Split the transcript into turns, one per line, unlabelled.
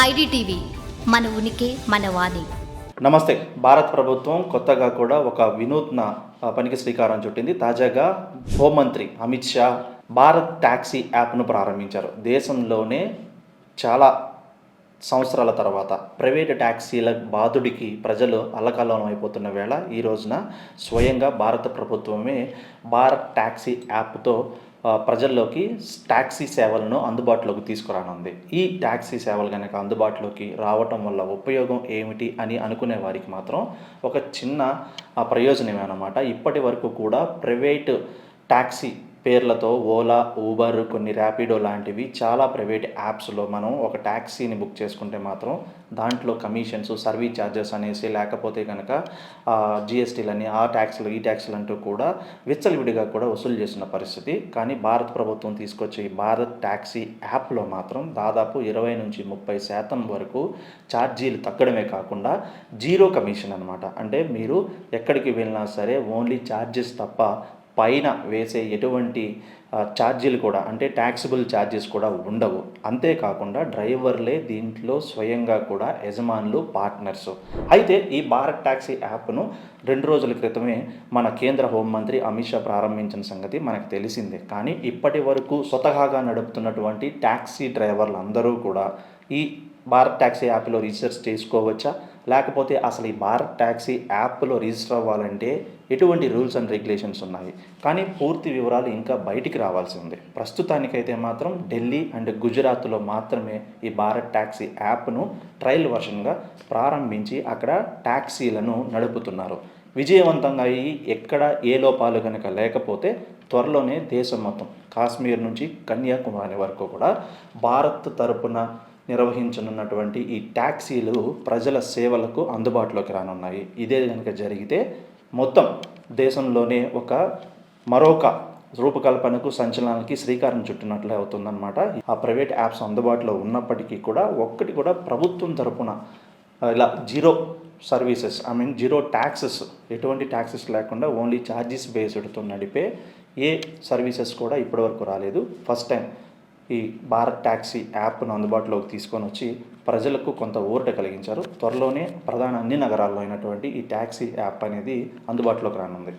IDTV మన ఉనికి మన వాణి.
నమస్తే. భారత ప్రభుత్వం కొత్తగా కూడా ఒక వినూత్న పనికి శ్రీకారం చుట్టింది. తాజాగా హోంమంత్రి అమిత్ షా భారత్ ట్యాక్సీ యాప్ను ప్రారంభించారు. దేశంలోనే చాలా సంవత్సరాల తర్వాత ప్రైవేటు ట్యాక్సీల బాధుడికి ప్రజలు అల్లకల్లోలం అయిపోతున్న వేళ ఈ రోజున స్వయంగా భారత ప్రభుత్వమే భారత్ ట్యాక్సీ యాప్తో ప్రజల్లోకి ట్యాక్సీ సేవలను అందుబాటులోకి తీసుకురానుంది. ఈ ట్యాక్సీ సేవలు కనుక అందుబాటులోకి రావటం వల్ల ఉపయోగం ఏమిటి అని అనుకునే వారికి మాత్రం ఒక చిన్న ప్రయోజనమే అనమాట ఇప్పటి వరకు కూడా ప్రైవేటు ట్యాక్సీ పేర్లతో ఓలా ఊబర్ కొన్ని ర్యాపిడో లాంటివి చాలా ప్రైవేట్ యాప్స్లో మనం ఒక ట్యాక్సీని బుక్ చేసుకుంటే మాత్రం దాంట్లో కమిషన్స్ సర్వీస్ ఛార్జెస్ అనేసి లేకపోతే కనుక జిఎస్టీలని ఆ ట్యాక్స్లు ఈ ట్యాక్స్లు అంటూ కూడా విచ్చలవిడిగా కూడా వసూలు చేసిన పరిస్థితి. కానీ భారత ప్రభుత్వం తీసుకొచ్చే ఈ భారత్ ట్యాక్సీ యాప్లో మాత్రం దాదాపు ఇరవై నుంచి ముప్పై శాతం వరకు ఛార్జీలు తగ్గడమే కాకుండా జీరో కమిషన్ అనమాట అంటే మీరు ఎక్కడికి వెళ్ళినా సరే ఓన్లీ ఛార్జెస్ తప్ప పైన వేసే ఎటువంటి ఛార్జీలు కూడా అంటే ట్యాక్సిబుల్ ఛార్జెస్ కూడా ఉండవు. అంతేకాకుండా డ్రైవర్లే దీంట్లో స్వయంగా కూడా యజమానులు పార్ట్నర్స్ అయితే ఈ భారత్ ట్యాక్సీ యాప్ను రెండు రోజుల క్రితమే మన కేంద్ర హోంమంత్రి అమిత్ షా ప్రారంభించిన సంగతి మనకు తెలిసిందే. కానీ ఇప్పటి వరకు స్వతహాగా నడుపుతున్నటువంటి ట్యాక్సీ డ్రైవర్లు అందరూ కూడా ఈ భారత్ ట్యాక్సీ యాప్లో రిజిస్టర్ చేసుకోవచ్చా? లేకపోతే అసలు ఈ భారత్ ట్యాక్సీ యాప్లో రిజిస్టర్ అవ్వాలంటే ఎటువంటి రూల్స్ అండ్ రెగ్యులేషన్స్ ఉన్నాయి? కానీ పూర్తి వివరాలు ఇంకా బయటికి రావాల్సి ఉంది. ప్రస్తుతానికైతే మాత్రం ఢిల్లీ అండ్ గుజరాత్లో మాత్రమే ఈ భారత్ ట్యాక్సీ యాప్ను ట్రయల్ వర్షన్గా ప్రారంభించి అక్కడ ట్యాక్సీలను నడుపుతున్నారు. విజయవంతంగా అయ్యి ఎక్కడ ఏ లోపాలు కనుక లేకపోతే త్వరలోనే దేశం మొత్తం కాశ్మీర్ నుంచి కన్యాకుమారి వరకు కూడా భారత్ తరపున నిర్వహించనున్నటువంటి ఈ ట్యాక్సీలు ప్రజల సేవలకు అందుబాటులోకి రానున్నాయి. ఇదే కనుక జరిగితే మొత్తం దేశంలోనే ఒక మరొక రూపకల్పనకు సంచలనానికి శ్రీకారం చుట్టినట్లే అవుతుందన్నమాట. ఆ ప్రైవేట్ యాప్స్ అందుబాటులో ఉన్నప్పటికీ కూడా ఒక్కటి కూడా ప్రభుత్వం తరపున ఇలా zero services I mean zero taxes ఎటువంటి ట్యాక్సెస్ లేకుండా ఓన్లీ ఛార్జెస్ బేస్డ్తో నడిపే ఏ సర్వీసెస్ కూడా ఇప్పటివరకు రాలేదు. ఫస్ట్ టైం ఈ భారత్ ట్యాక్సీ యాప్ను అందుబాటులోకి తీసుకొని వచ్చి ప్రజలకు కొంత ఊరట కలిగించారు. త్వరలోనే ప్రధాన అన్ని నగరాల్లో అయినటువంటి ఈ ట్యాక్సీ యాప్ అనేది అందుబాటులోకి రానుంది.